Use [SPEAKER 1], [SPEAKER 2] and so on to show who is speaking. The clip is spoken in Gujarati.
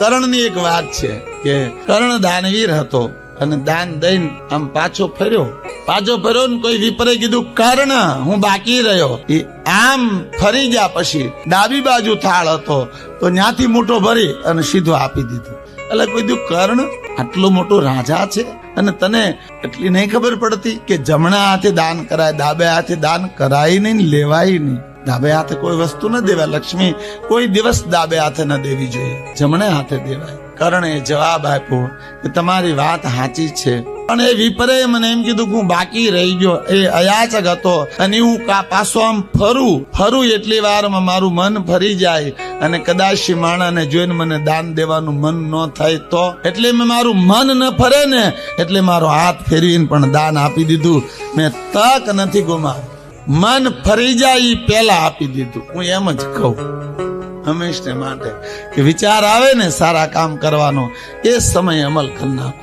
[SPEAKER 1] કર્ણની એક વાત છે કે કર્ણ દાનવીર હતો અને દાન દઈને આમ પાછો ફર્યો. પાછો ફર્યો ને કોઈ વિપરે કીધું, કર્ણ, હું બાકી રહ્યો. એ આમ ફરી ગયા પછી ડાબી બાજુ થાળ હતો, તો ત્યાંથી મોટો ભરી અને સીધો આપી દીધો. એટલે કોઈ કર્ણ, આટલો મોટો રાજા છે? અને તને એટલી નહીં ખબર પડતી કે જમણા હાથે દાન કરાય, ડાબે હાથે દાન કરાય નહીં, લેવાય નહીં. ડાબે હાથે કોઈ વસ્તુ ન દેવાય. લક્ષ્મી, કોઈ દિવસ ડાબે હાથે ન દેવી જોઈએ. જમણે હાથે દેવાય. કરણે જવાબ આપ્યો કે તમારી વાત સાચી છે. પણ એ વિપરે મને એમ કીધું હું બાકી રહી ગયો. એ અયાચક હતો અને હું પાછો આમ ફરું. ફરું એટલી વારમાં મારું મન ફરી જાય અને કદાચ માણાને જોઈને મને દાન દેવાનું મન ન થાય તો. એટલે મેં મારું મન ન ફરે ને એટલે મારો હાથ ફેરવીને પણ દાન આપી દીધું. મેં તક નથી ગુમાવી. મન ફરી જાય એ પહેલા આપી દીધું. હું એમ જ કહું હંમેશને માટે કે વિચાર આવે ને સારા કામ કરવાનો, એ સમય અમલ કરી નાખો.